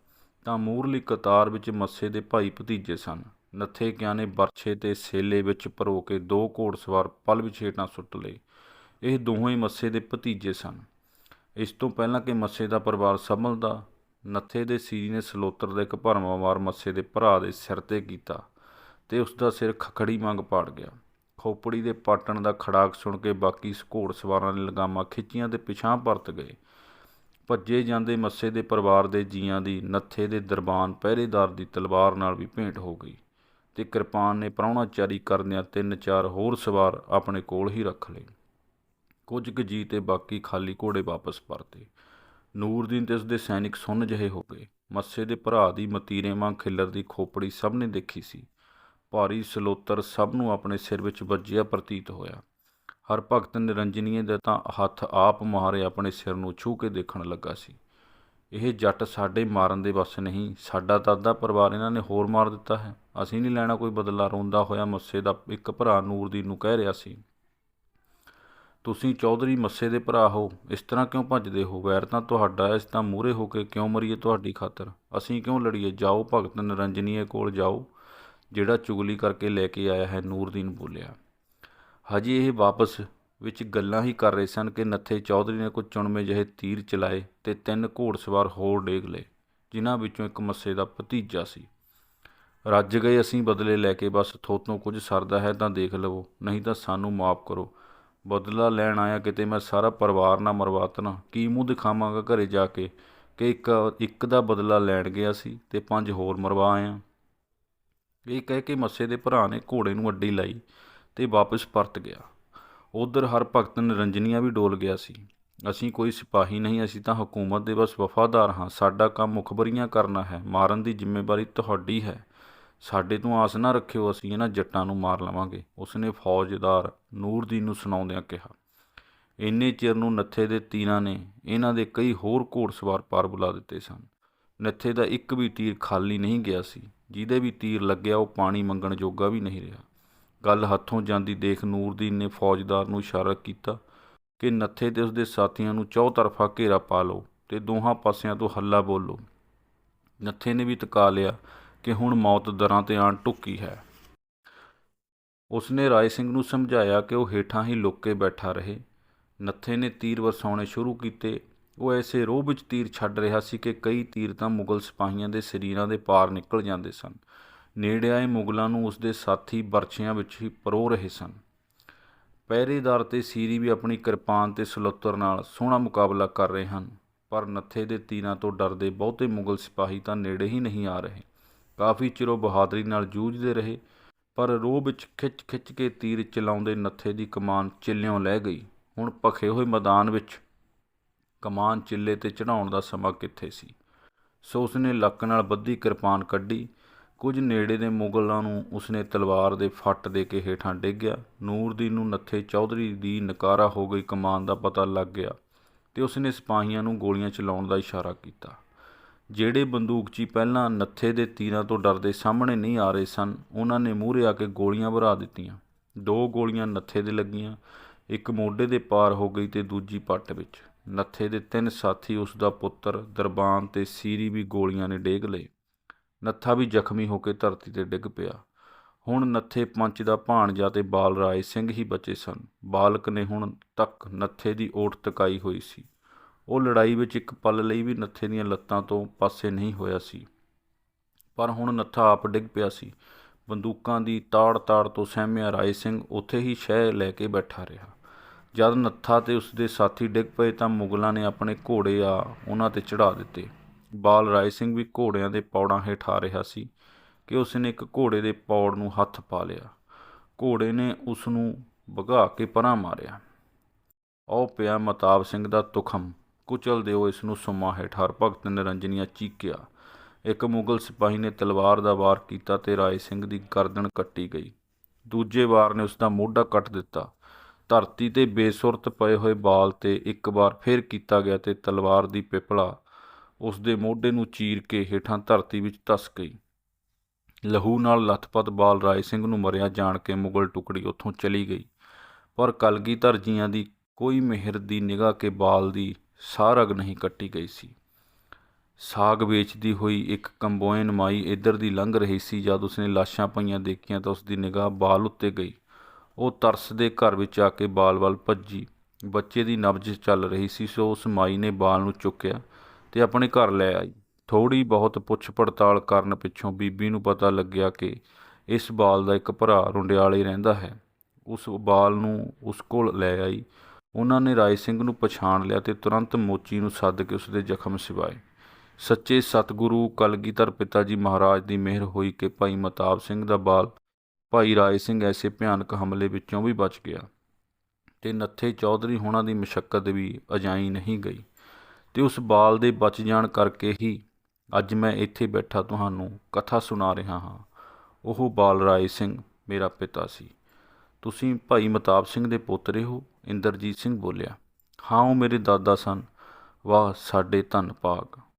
ਤਾਂ ਮੂਰਲੀ ਕਤਾਰ ਵਿੱਚ ਮੱਸੇ ਦੇ ਭਾਈ ਭਤੀਜੇ ਸਨ। ਨੱਥੇ ਕਿਆਂ ਨੇ ਬਰਛੇ ਤੇ ਸੇਲੇ ਵਿੱਚ ਪਰੋ ਕੇ ਦੋ ਘੋੜਸਵਾਰ ਪਲ ਵਿਛੇਟਾਂ ਸੁੱਟ ਲਏ। ਇਹ ਦੋਵੇਂ ਹੀ ਮੱਸੇ ਦੇ ਭਤੀਜੇ ਸਨ। ਇਸ ਤੋਂ ਪਹਿਲਾਂ ਕਿ ਮੱਸੇ ਦਾ ਪਰਿਵਾਰ ਸੰਭਲਦਾ, ਨੱਥੇ ਦੇ ਸੀਰੀ ਨੇ ਸਲੋਤਰ ਦਾ ਇੱਕ ਭਰਮਾਂ ਵਾਰ ਮੱਸੇ ਦੇ ਭਰਾ ਦੇ ਸਿਰ ਤੇ ਕੀਤਾ ਤੇ ਉਸ ਦਾ ਸਿਰ ਖਖੜੀ ਮੰਗ ਪਾੜ ਗਿਆ। ਖੋਪੜੀ ਦੇ ਪਾਟਣ ਦਾ ਖੜਾਕ ਸੁਣ ਕੇ ਬਾਕੀ ਘੋੜਸਵਾਰਾਂ ਨੇ ਲਗਾਮਾਂ ਖਿੱਚੀਆਂ ਤੇ ਪਿਛਾਂ ਪਰਤ ਗਏ। ਭੱਜੇ ਜਾਂਦੇ ਮੱਸੇ ਦੇ ਪਰਿਵਾਰ ਦੇ ਜੀਆਂ ਦੀ ਨੱਥੇ ਦੇ ਦਰਬਾਨ ਪਹਿਰੇਦਾਰ ਦੀ ਤਲਵਾਰ ਨਾਲ ਵੀ ਭੇਂਟ ਹੋ ਗਈ ਤੇ ਕਿਰਪਾਨ ਨੇ ਪ੍ਰਾਹੁਣਾਚਾਰੀ ਕਰਦਿਆਂ ਤਿੰਨ ਚਾਰ ਹੋਰ ਸਵਾਰ ਆਪਣੇ ਕੋਲ ਹੀ ਰੱਖ ਲਏ। ਕੁਝ ਕੁ ਜੀ ਤੇ ਬਾਕੀ ਖਾਲੀ ਘੋੜੇ ਵਾਪਸ ਪਰਤੇ। ਨੂਰਦੀਨ ਤੇ ਉਸਦੇ ਸੈਨਿਕ ਸੁੰਨ ਜਿਹੇ ਹੋ ਗਏ। ਮੱਸੇ ਦੇ ਭਰਾ ਦੀ ਮਤੀਰੇ ਵਾਂ ਖਿੱਲਰ ਦੀ ਖੋਪੜੀ ਸਭ ਨੇ ਦੇਖੀ ਸੀ। ਭਾਰੀ ਸਲੋਤਰ ਸਭ ਨੂੰ ਆਪਣੇ ਸਿਰ ਵਿੱਚ ਵੱਜਿਆ ਪ੍ਰਤੀਤ ਹੋਇਆ। ਹਰ ਭਗਤ ਨਿਰੰਜਨੀਏ ਦਾ ਤਾਂ ਹੱਥ ਆਪ ਮਾਰੇ ਆਪਣੇ ਸਿਰ ਨੂੰ ਛੂ ਕੇ ਦੇਖਣ ਲੱਗਾ ਸੀ। ਇਹ ਜੱਟ ਸਾਡੇ ਮਾਰਨ ਦੇ ਵੱਸ ਨਹੀਂ, ਸਾਡਾ ਤਾਂ ਅੱਧਾ ਪਰਿਵਾਰ ਇਹਨਾਂ ਨੇ ਹੋਰ ਮਾਰ ਦਿੱਤਾ ਹੈ। ਅਸੀਂ ਨਹੀਂ ਲੈਣਾ ਕੋਈ ਬਦਲਾ, ਰੋਂਦਾ ਹੋਇਆ ਮੱਸੇ ਦਾ ਇੱਕ ਭਰਾ ਨੂਰਦੀਨ ਨੂੰ ਕਹਿ ਰਿਹਾ ਸੀ। ਤੁਸੀਂ ਚੌਧਰੀ ਮੱਸੇ ਦੇ ਭਰਾ ਹੋ, ਇਸ ਤਰ੍ਹਾਂ ਕਿਉਂ ਭੱਜਦੇ ਹੋ? ਵੈਰ ਤਾਂ ਤੁਹਾਡਾ, ਇਸ ਤਾਂ ਮੂਰੇ ਹੋ ਕੇ ਕਿਉਂ ਮਰੀਏ ਤੁਹਾਡੀ ਖਾਤਰ? ਅਸੀਂ ਕਿਉਂ ਲੜੀਏ? ਜਾਓ ਭਗਤ ਨਿਰੰਜਨੀਏ ਕੋਲ ਜਾਓ। ਜਿਹੜਾ ਚੁਗਲੀ ਕਰਕੇ ਲੈ ਕੇ ਆਇਆ ਹੈ, ਨੂਰਦੀਨ ਬੋਲਿਆ, ਹਜੇ ਇਹ ਵਾਪਸ ਵਿੱਚ ਗੱਲਾਂ ਹੀ ਕਰ ਰਹੇ ਸਨ ਕਿ ਨੱਥੇ ਚੌਧਰੀ ਨੇ ਕੁਝ ਚੁਣਵੇਂ ਜਿਹੇ ਤੀਰ ਚਲਾਏ ਤੇ ਤਿੰਨ ਘੋੜਸਵਾਰ ਹੋਰ ਡੇਗ ਲਏ, ਜਿਨ੍ਹਾਂ ਵਿੱਚੋਂ ਇੱਕ ਮੱਸੇ ਦਾ ਭਤੀਜਾ ਸੀ। ਰੱਜ ਗਏ ਅਸੀਂ ਬਦਲੇ ਲੈ ਕੇ, ਬਸ ਥੋਤੋਂ ਕੁਝ ਸਰਦਾ ਹੈ ਤਾਂ ਦੇਖ ਲਵੋ, ਨਹੀਂ ਤਾਂ ਸਾਨੂੰ ਮਾਫ ਕਰੋ। ਬਦਲਾ ਲੈਣ ਆਇਆ ਕਿਤੇ ਮੈਂ ਸਾਰਾ ਪਰਿਵਾਰ ਨਾ ਮਰਵਾਤਨਾ ਕੀ ਮੂੰਹ ਦਿਖਾਵਾਂਗਾ ਘਰੇ ਜਾ ਕੇ ਕਿ ਇੱਕ ਇੱਕ ਦਾ ਬਦਲਾ ਲੈਣ ਗਿਆ ਸੀ ਤੇ ਪੰਜ ਹੋਰ ਮਰਵਾ ਆਇਆ। ਇਹ ਕਹਿ ਕੇ ਮੱਸੇ ਦੇ ਭਰਾ ਨੇ ਘੋੜੇ ਨੂੰ ਅੱਡੀ ਲਾਈ ਤੇ ਵਾਪਸ ਪਰਤ ਗਿਆ। ਉਧਰ ਹਰ ਭਗਤ ਨਿਰੰਜਨੀਆ ਵੀ ਡੋਲ ਗਿਆ ਸੀ। ਅਸੀਂ ਕੋਈ ਸਿਪਾਹੀ ਨਹੀਂ, ਅਸੀਂ ਤਾਂ ਹਕੂਮਤ ਦੇ ਬਸ ਵਫਾਦਾਰ ਹਾਂ। ਸਾਡਾ ਕੰਮ ਮੁਖਬਰੀਆਂ ਕਰਨਾ ਹੈ, ਮਾਰਨ ਦੀ ਜ਼ਿੰਮੇਵਾਰੀ ਤੁਹਾਡੀ ਹੈ। ਸਾਡੇ ਤੋਂ ਆਸ ਨਾ ਰੱਖਿਓ, ਅਸੀਂ ਇਹਨਾਂ ਜੱਟਾਂ ਨੂੰ ਮਾਰ ਲਵਾਂਗੇ। ਉਸਨੇ ਫੌਜਦਾਰ ਨੂਰਦੀਨ ਨੂੰ ਸੁਣਾਉਂਦਿਆਂ ਕਿਹਾ, ਇੰਨੇ ਚਿਰ ਨੂੰ ਨੱਥੇ ਦੇ ਤੀਰਾਂ ਨੇ ਇਹਨਾਂ ਦੇ ਕਈ ਹੋਰ ਘੋੜਸਵਾਰ ਪਾਰ ਬੁਲਾ ਦਿੱਤੇ ਸਨ। ਨੱਥੇ ਦਾ ਇੱਕ ਵੀ ਤੀਰ ਖਾਲੀ ਨਹੀਂ ਗਿਆ ਸੀ। ਜਿਹਦੇ ਵੀ ਤੀਰ ਲੱਗਿਆ, ਉਹ ਪਾਣੀ ਮੰਗਣ ਜੋਗਾ ਵੀ ਨਹੀਂ ਰਿਹਾ। ਗੱਲ ਹੱਥੋਂ ਜਾਂਦੀ ਦੇਖ ਨੂਰਦੀਨ ਨੇ ਫੌਜਦਾਰ ਨੂੰ ਇਸ਼ਾਰਾ ਕੀਤਾ ਕਿ ਨੱਥੇ ਤੇ ਉਸਦੇ ਸਾਥੀਆਂ ਨੂੰ ਚੌ ਤਰਫਾ ਘੇਰਾ ਪਾ ਲਓ ਤੇ ਦੋਹਾਂ ਪਾਸਿਆਂ ਤੋਂ ਹੱਲਾ ਬੋਲੋ। ਨੱਥੇ ਨੇ ਵੀ ਤਕਾ ਲਿਆ ਕਿ ਹੁਣ ਮੌਤ ਦਰਾਂ ਤੇ ਆਣ ਟੁੱਕੀ ਹੈ। ਉਸਨੇ ਰਾਏ ਸਿੰਘ ਨੂੰ ਸਮਝਾਇਆ ਕਿ ਉਹ ਹੇਠਾਂ ਹੀ ਲੁੱਕ ਕੇ ਬੈਠਾ ਰਹੇ। ਨੱਥੇ ਨੇ ਤੀਰ ਵਰਸਾਉਣੇ ਸ਼ੁਰੂ ਕੀਤੇ ਉਹ ਐਸੇ ਰੋਹ ਵਿੱਚ ਤੀਰ ਛੱਡ ਰਿਹਾ ਸੀ ਕਿ ਕਈ ਤੀਰ ਤਾਂ ਮੁਗਲ ਸਿਪਾਹੀਆਂ ਦੇ ਸਰੀਰਾਂ ਦੇ ਪਾਰ ਨਿਕਲ ਜਾਂਦੇ ਸਨ। ਨੇੜੇ ਆਏ ਮੁਗਲਾਂ ਨੂੰ ਉਸਦੇ ਸਾਥੀ ਬਰਛਿਆਂ ਵਿੱਚ ਹੀ ਪਰੋ ਰਹੇ ਸਨ। ਪਹਿਰੇਦਾਰ ਤੇ ਸੀਰੀ ਵੀ ਆਪਣੀ ਕਿਰਪਾਨ ਤੇ ਸਲੁੱਤਰ ਨਾਲ ਸੋਹਣਾ ਮੁਕਾਬਲਾ ਕਰ ਰਹੇ ਹਨ। ਪਰ ਨੱਥੇ ਦੇ ਤੀਰਾਂ ਤੋਂ ਡਰਦੇ ਬਹੁਤੇ ਮੁਗਲ ਸਿਪਾਹੀ ਤਾਂ ਨੇੜੇ ਹੀ ਨਹੀਂ ਆ ਰਹੇ। ਕਾਫੀ ਚਿਰੋਂ ਬਹਾਦਰੀ ਨਾਲ ਜੂਝਦੇ ਰਹੇ, ਪਰ ਰੋਹ ਵਿੱਚ ਖਿੱਚ-ਖਿੱਚ ਕੇ ਤੀਰ ਚਲਾਉਂਦੇ ਨੱਥੇ ਦੀ ਕਮਾਨ ਚਿੱਲਿਓਂ ਲੈ ਗਈ। ਹੁਣ ਭਖੇ ਹੋਏ ਮੈਦਾਨ ਵਿੱਚ ਕਮਾਨ ਚਿੱਲੇ ਤੇ ਚੜਾਉਣ ਦਾ ਸਮਾਂ ਕਿੱਥੇ ਸੀ? ਸੋ ਉਸਨੇ ਲੱਕ ਨਾਲ ਬੱਧੀ ਕਿਰਪਾਨ ਕੱਢੀ। ਕੁਝ ਨੇੜੇ ਦੇ ਮੁਗਲਾਂ ਨੂੰ ਉਸਨੇ ਤਲਵਾਰ ਦੇ ਫੱਟ ਦੇ ਕੇ ਹੇਠਾਂ ਡਿੱਗਿਆ। ਨੂਰਦੀਨ ਨੂੰ ਨੱਥੇ ਚੌਧਰੀ ਦੀ ਨਕਾਰਾ ਹੋ ਗਈ ਕਮਾਨ ਦਾ ਪਤਾ ਲੱਗ ਗਿਆ ਤੇ ਉਸਨੇ ਸਿਪਾਹੀਆਂ ਨੂੰ ਗੋਲੀਆਂ ਚਲਾਉਣ ਦਾ ਇਸ਼ਾਰਾ ਕੀਤਾ। ਜਿਹੜੇ ਬੰਦੂਕਚੀ ਪਹਿਲਾਂ ਨੱਥੇ ਦੇ ਤੀਰਾਂ ਤੋਂ ਡਰਦੇ ਸਾਹਮਣੇ ਨਹੀਂ ਆ ਰਹੇ ਸਨ, ਉਹਨਾਂ ਨੇ ਮੂਹਰੇ ਆ ਕੇ ਗੋਲੀਆਂ ਭਰਾ ਦਿੱਤੀਆਂ। ਦੋ ਗੋਲੀਆਂ ਨੱਥੇ ਦੇ ਲੱਗੀਆਂ, ਇੱਕ ਮੋਢੇ ਦੇ ਪਾਰ ਹੋ ਗਈ ਤੇ ਦੂਜੀ ਪੱਟ ਵਿੱਚ। ਨੱਥੇ ਦੇ ਤਿੰਨ ਸਾਥੀ ਉਸ ਦਾ ਪੁੱਤਰ ਦਰਬਾਨ ਤੇ ਸੀਰੀ ਵੀ ਗੋਲੀਆਂ ਨੇ ਡੇਗ ਲਏ। ਨੱਥਾ ਵੀ ਜ਼ਖਮੀ ਹੋ ਕੇ ਧਰਤੀ ਤੇ ਡਿੱਗ ਪਿਆ। ਹੁਣ ਨੱਥੇ ਪੰਚ ਦਾ ਭਾਣਜਾ ਤੇ ਬਾਲ ਰਾਏ ਸਿੰਘ ਹੀ ਬਚੇ ਸਨ। ਬਾਲਕ ਨੇ ਹੁਣ ਤੱਕ ਨੱਥੇ ਦੀ ਓਟ ਤਕਾਈ ਹੋਈ ਸੀ। ਉਹ ਲੜਾਈ ਵਿੱਚ ਇੱਕ ਪਲ ਲਈ ਵੀ ਨੱਥੇ ਦੀਆਂ ਲੱਤਾਂ ਤੋਂ ਪਾਸੇ ਨਹੀਂ ਹੋਇਆ ਸੀ। ਪਰ ਹੁਣ ਨੱਥਾ ਆਪ ਡਿੱਗ ਪਿਆ ਸੀ। ਬੰਦੂਕਾਂ ਦੀ ਤਾੜ-ਤਾੜ ਤੋਂ ਸਹਿਮਿਆ ਰਾਏ ਸਿੰਘ ਉੱਥੇ ਹੀ ਸ਼ਹਿ ਲੈ ਕੇ ਬੈਠਾ ਰਿਹਾ। ਜਦ ਨੱਥਾ ਤੇ ਉਸਦੇ ਸਾਥੀ ਡਿੱਗ ਪਏ ਤਾਂ ਮੁਗਲਾਂ ਨੇ ਆਪਣੇ ਘੋੜੇ ਆ ਉਹਨਾਂ ਤੇ ਚੜ੍ਹਾ ਦਿੱਤੇ। ਬਾਲ ਰਾਏ ਸਿੰਘ ਵੀ ਘੋੜਿਆਂ ਦੇ ਪੌੜਾਂ ਹੇਠ ਆ ਰਿਹਾ ਸੀ ਕਿ ਉਸਨੇ ਇੱਕ ਘੋੜੇ ਦੇ ਪੌੜ ਨੂੰ ਹੱਥ ਪਾ ਲਿਆ। ਘੋੜੇ ਨੇ ਉਸ ਨੂੰ ਭਗਾ ਕੇ ਪਰਾਂ ਮਾਰਿਆ। ਉਹ ਪਿਆ ਮਤਾਬ ਸਿੰਘ ਦਾ ਤੁਖਮ। ਕੁਚਲ ਦਿਓ ਇਸ ਨੂੰ ਸੁਮਾ ਹੇਠ। ਹਰ ਭਗਤ ਨਿਰੰਜਨੀਆ ਚੀਕਿਆ। ਇੱਕ ਮੁਗਲ ਸਿਪਾਹੀ ਨੇ ਤਲਵਾਰ ਦਾ ਵਾਰ ਕੀਤਾ ਤੇ ਰਾਏ ਸਿੰਘ ਦੀ ਗਰਦਨ ਕੱਟੀ ਗਈ। ਦੂਜੇ ਵਾਰ ਨੇ ਉਸ ਦਾ ਮੋਢਾ ਕੱਟ ਦਿੱਤਾ। ਧਰਤੀ ਤੇ ਬੇਸੁਰਤ ਪਏ ਹੋਏ ਬਾਲ ਤੇ ਇੱਕ ਵਾਰ ਫਿਰ ਕੀਤਾ ਗਿਆ ਤੇ ਤਲਵਾਰ ਦੀ ਪਿਪਲਾ ਉਸ ਦੇ ਮੋਢੇ ਨੂੰ ਚੀਰ ਕੇ ਹੇਠਾਂ ਧਰਤੀ ਵਿੱਚ ਧਸ ਗਈ। ਲਹੂ ਨਾਲ ਲਥਪਥ ਬਾਲ ਰਾਏ ਸਿੰਘ ਨੂੰ ਮਰਿਆ ਜਾਣ ਕੇ ਮੁਗਲ ਟੁਕੜੀ ਉੱਥੋਂ ਚਲੀ ਗਈ। ਪਰ ਕਲਗੀਧਰ ਜੀਆਂ ਦੀ ਕੋਈ ਮਿਹਰ ਦੀ ਨਿਗਾਹ ਕੇ ਬਾਲ ਦੀ ਸਾਰਗ ਨਹੀਂ ਕੱਟੀ ਗਈ ਸੀ। ਸਾਗ ਵੇਚਦੀ ਹੋਈ ਇੱਕ ਕੰਬੋਇਨ ਮਾਈ ਇੱਧਰ ਦੀ ਲੰਘ ਰਹੀ ਸੀ, ਜਦ ਉਸਨੇ ਲਾਸ਼ਾਂ ਪਈਆਂ ਦੇਖੀਆਂ ਤਾਂ ਉਸਦੀ ਨਿਗਾਹ ਬਾਲ ਉੱਤੇ ਗਈ। ਉਹ ਤਰਸ ਦੇ ਘਰ ਵਿੱਚ ਆ ਕੇ ਬਾਲ ਵੱਲ ਭੱਜੀ। ਬੱਚੇ ਦੀ ਨਬਜ਼ ਚੱਲ ਰਹੀ ਸੀ, ਸੋ ਉਸ ਮਾਈ ਨੇ ਬਾਲ ਨੂੰ ਚੁੱਕਿਆ ਤੇ ਆਪਣੇ ਘਰ ਲੈ ਆਈ। ਥੋੜੀ ਬਹੁਤ ਪੁੱਛ ਪੜਤਾਲ ਕਰਨ ਪਿੱਛੋਂ ਬੀਬੀ ਨੂੰ ਪਤਾ ਲੱਗਿਆ ਕਿ ਇਸ ਬਾਲ ਦਾ ਇੱਕ ਭਰਾ ਰੁੰਡਿਆਲੇ ਰਹਿੰਦਾ ਹੈ। ਉਸ ਬਾਲ ਨੂੰ ਉਸ ਕੋਲ ਲੈ ਆਈ। ਉਹਨਾਂ ਨੇ ਰਾਏ ਸਿੰਘ ਨੂੰ ਪਛਾਣ ਲਿਆ ਤੇ ਤੁਰੰਤ ਮੋਚੀ ਨੂੰ ਸੱਦ ਕੇ ਉਸ ਦੇ ਜ਼ਖਮ ਸਿਵਾਏ। ਸੱਚੇ ਸਤਿਗੁਰੂ ਕਲਗੀਧਰ ਪਿਤਾ ਜੀ ਮਹਾਰਾਜ ਦੀ ਮਿਹਰ ਹੋਈ ਕਿ ਭਾਈ ਮਤਾਬ ਸਿੰਘ ਦਾ ਬਾਲ ਭਾਈ ਰਾਏ ਸਿੰਘ ਐਸੇ ਭਿਆਨਕ ਹਮਲੇ ਵਿੱਚੋਂ ਵੀ ਬਚ ਗਿਆ ਤੇ ਨੱਥੇ ਚੌਧਰੀ ਹੋਣਾ ਦੀ ਮਸ਼ੱਕਤ ਵੀ ਅਜਾਈ ਨਹੀਂ ਗਈ ਤੇ ਉਸ ਬਾਲ ਦੇ ਬਚ ਜਾਣ ਕਰਕੇ ਹੀ ਅੱਜ ਮੈਂ ਇੱਥੇ ਬੈਠਾ ਤੁਹਾਨੂੰ ਕਥਾ ਸੁਣਾ ਰਿਹਾ ਹਾਂ। ਉਹ ਬਾਲ ਰਾਏ ਸਿੰਘ, ਮੇਰਾ ਪਿਤਾ ਸੀ। ਤੁਸੀਂ ਭਾਈ ਮਤਾਬ ਸਿੰਘ ਦੇ ਪੋਤਰੇ ਹੋ? ਇੰਦਰਜੀਤ ਸਿੰਘ ਬੋਲਿਆ, ਹਾਂ, ਉਹ ਮੇਰੇ ਦਾਦਾ ਸਨ। ਵਾਹ, ਸਾਡੇ ਧੰਨ ਭਾਗ।